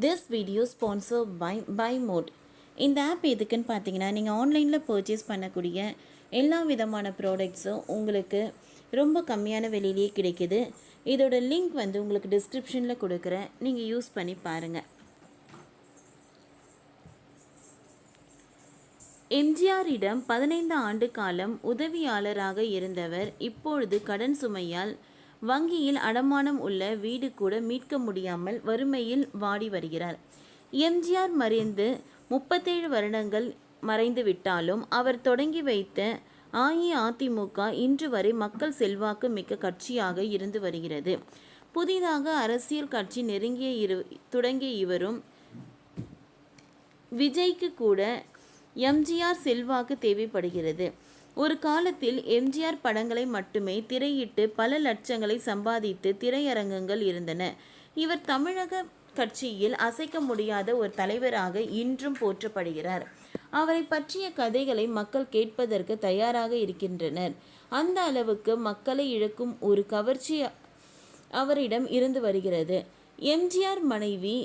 This video sponsor by by Mod இந்த app எதுக்குன்னு பார்த்தீங்கன்னா நீங்கள் ஆன்லைனில் பர்ச்சேஸ் பண்ணக்கூடிய எல்லா விதமான ப்ராடக்ட்ஸும் உங்களுக்கு ரொம்ப கம்மியான விலையிலேயே கிடைக்கிது. இதோட லிங்க் வந்து உங்களுக்கு டிஸ்கிரிப்ஷனில் கொடுக்குறேன். நீங்கள் யூஸ் பண்ணி பாருங்கள் எம்ஜிஆரிடம் பதினைந்து ஆண்டு காலம் உதவியாளராக இருந்தவர் இப்பொழுது கடன் சுமையால் வங்கியில் அடமானம் உள்ள வீடு கூட மீட்க முடியாமல் வறுமையில் வாடி வருகிறார். எம்ஜிஆர் மறைந்து முப்பத்தேழு வருடங்கள் மறைந்து விட்டாலும் அவர் தொடங்கி வைத்த அஇஅதிமுக இன்று வரை மக்கள் செல்வாக்கு மிக்க கட்சியாக இருந்து வருகிறது. புதிதாக அரசியல் கட்சி நெருங்கிய இரு தொடங்கிய இவரும் விஜய்க்கு கூட எம்ஜிஆர் செல்வாக்கு தேவைப்படுகிறது. ஒரு காலத்தில் எம்ஜிஆர் படங்களை மட்டுமே திரையிட்டு பல லட்சங்களை சம்பாதித்து திரையரங்கங்கள் இருந்தன. இவர் தமிழக கட்சியில் அசைக்க முடியாத ஒரு தலைவராக இன்றும் போற்றப்படுகிறார். அவரை பற்றிய கதைகளை மக்கள் கேட்பதற்கு தயாராக இருக்கின்றனர். அந்த அளவுக்கு மக்களை இழக்கும் ஒரு கவர்ச்சி அவரிடம் இருந்து வருகிறது. எம்ஜிஆர் மனைவி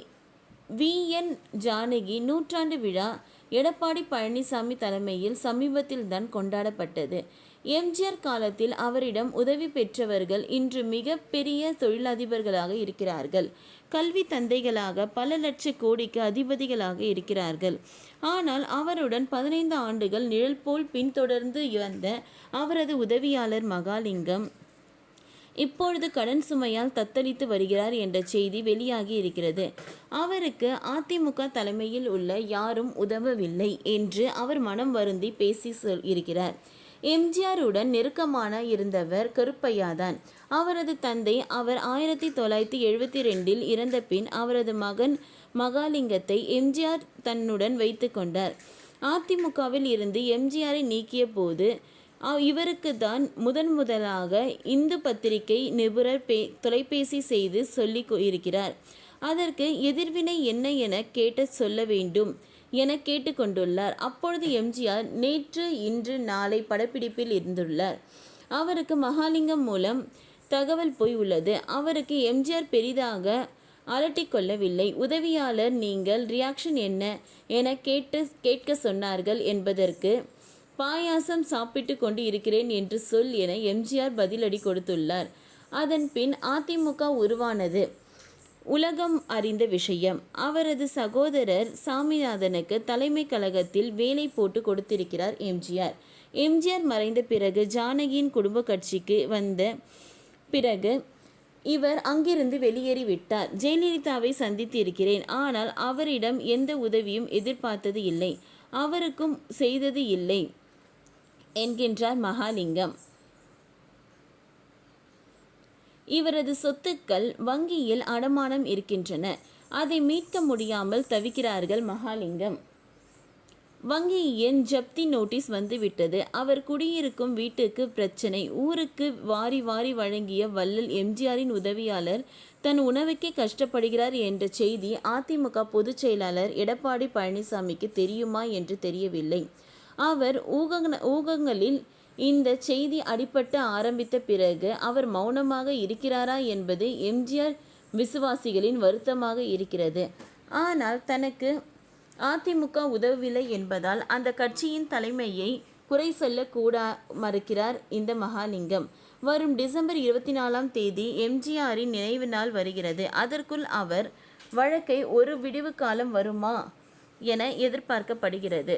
வி. என். ஜானகி நூற்றாண்டு விழா எடப்பாடி பழனிசாமி தலைமையில் சமீபத்தில் தான் கொண்டாடப்பட்டது எம்ஜிஆர் காலத்தில் அவரிடம் உதவி பெற்றவர்கள் இன்று மிக பெரிய தொழிலதிபர்களாக இருக்கிறார்கள். கல்வி தந்தைகளாக பல லட்ச கோடிக்கு அதிபதிகளாக இருக்கிறார்கள். ஆனால் அவருடன் பதினைந்து ஆண்டுகள் நிழல் போல் பின்தொடர்ந்து வந்த அவரது உதவியாளர் மகாலிங்கம் இப்பொழுது கடன் சுமையால் தத்தளித்து வருகிறார் என்ற செய்தி வெளியாகி இருக்கிறது. அவருக்கு அதிமுக தலைமையில் உள்ள யாரும் உதவவில்லை என்று அவர் மனம் வருந்தி பேசி சொல் இருக்கிறார். எம்ஜிஆருடன் நெருக்கமான இருந்தவர் கருப்பையாதான். அவரது தந்தை அவர் ஆயிரத்தி தொள்ளாயிரத்தி எழுபத்தி ரெண்டில் இறந்த பின் அவரது மகன் மகாலிங்கத்தை எம்ஜிஆர் தன்னுடன் வைத்து கொண்டார். அதிமுகவில் இருந்து எம்ஜிஆரை நீக்கிய போது இவருக்கு தான் முதன் முதலாக இந்து பத்திரிகை நிபுணர் பே தொலைபேசி செய்து சொல்லி இருக்கிறார். அதற்கு எதிர்வினை என்ன என கேட்ட சொல்ல வேண்டும் என கேட்டுக்கொண்டுள்ளார். அப்பொழுது எம்ஜிஆர் நேற்று இன்று நாளை படப்பிடிப்பில் இருந்துள்ளார். அவருக்கு மகாலிங்கம் மூலம் தகவல் போய் உள்ளது. அவருக்கு எம்ஜிஆர் பெரிதாக அலட்டிக்கொள்ளவில்லை உதவியாளர் நீங்கள் ரியாக்ஷன் என்ன? என கேட்டு கேட்க சொன்னார்கள் என்பதற்கு பாயாசம் சாப்பிட்டு கொண்டு இருக்கிறேன் என்று சொல் என எம்ஜிஆர் பதிலடி கொடுத்துள்ளார். அதன் பின் அதிமுக உருவானது. உலகம் அறிந்த விஷயம். அவரது சகோதரர் சாமிநாதனுக்கு தலைமை கழகத்தில் வேலை போட்டு கொடுத்திருக்கிறார் எம்ஜிஆர். எம்ஜிஆர் மறைந்த பிறகு ஜானகியின் குடும்ப கட்சிக்கு வந்த பிறகு இவர் அங்கிருந்து வெளியேறிவிட்டார் ஜெயலலிதாவை சந்தித்து இருக்கிறேன் ஆனால் அவரிடம் எந்த உதவியும் எதிர்பார்த்தது இல்லை. அவருக்கும் செய்தது இல்லை. என்கின்றார் மகாலிங்கம். இவரது சொத்துக்கள் வங்கியில் அடமானம் இருக்கின்றன. அதை மீட்க முடியாமல் தவிக்கிறார்கள் மகாலிங்கம். வங்கியின் ஜப்தி நோட்டீஸ் வந்துவிட்டது. அவர் குடியிருக்கும் வீட்டுக்கு பிரச்சனை. ஊருக்கு வாரி வாரி வழங்கிய வள்ளல் எம்ஜிஆரின் உதவியாளர் தன் உணவுக்கே கஷ்டப்படுகிறார் என்ற செய்தி அதிமுக பொதுச் செயலாளர் எடப்பாடி பழனிசாமிக்கு தெரியுமா என்று தெரியவில்லை. அவர் ஊகங்க ஊகங்களில் இந்த செய்தி அடிபட்டு ஆரம்பித்த பிறகு அவர் மௌனமாக இருக்கிறாரா என்பது எம்ஜிஆர் விசுவாசிகளின் வருத்தமாக இருக்கிறது. ஆனால் தனக்கு அதிமுக உதவவில்லை என்பதால் அந்த கட்சியின் தலைமையை குறை சொல்ல மறுக்கிறார் இந்த மகாலிங்கம். வரும் டிசம்பர் இருபத்தி நாலாம் தேதி எம்ஜிஆரின் நினைவு நாள் வருகிறது. அதற்குள் அவர் வழக்கை ஒரு விடிவு காலம் வருமா என எதிர்பார்க்கப்படுகிறது.